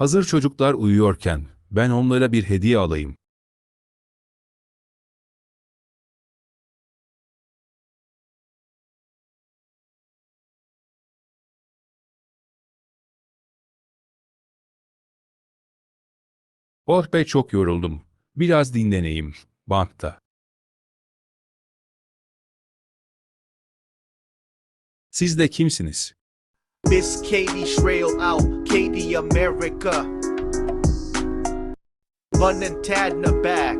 Hazır çocuklar uyuyorken ben onlara bir hediye alayım. Oh be çok yoruldum. Biraz dinleneyim. Bankta. Siz de kimsiniz? Miss Katie Trail out, Katie America. Bun and Tad in the back.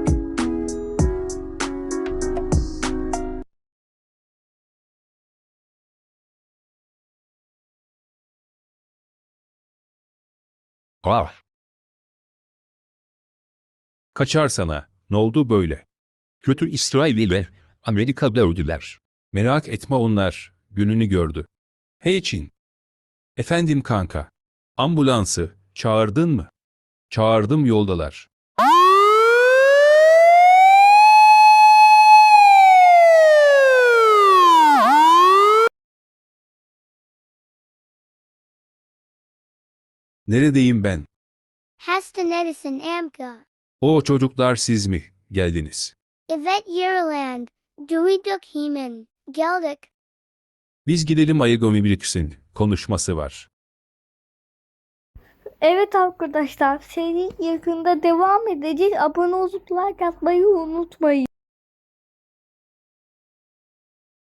Ah. Kaçar sana. Ne oldu böyle? Kötü İsrailliler Amerika'da öldüler. Merak etme onlar. Gününü gördü. Hey Çin. Efendim kanka. Ambulansı çağırdın mı? Çağırdım yoldalar. Neredeyim ben? Hastanedesin Amka. O çocuklar siz mi geldiniz? Evet Yearland. Duyduk hemen. Geldik. Biz gidelim Ayıgomi Brix'in konuşması var. Evet arkadaşlar seri yakında devam edeceğiz. Abone olup like atmayı unutmayın.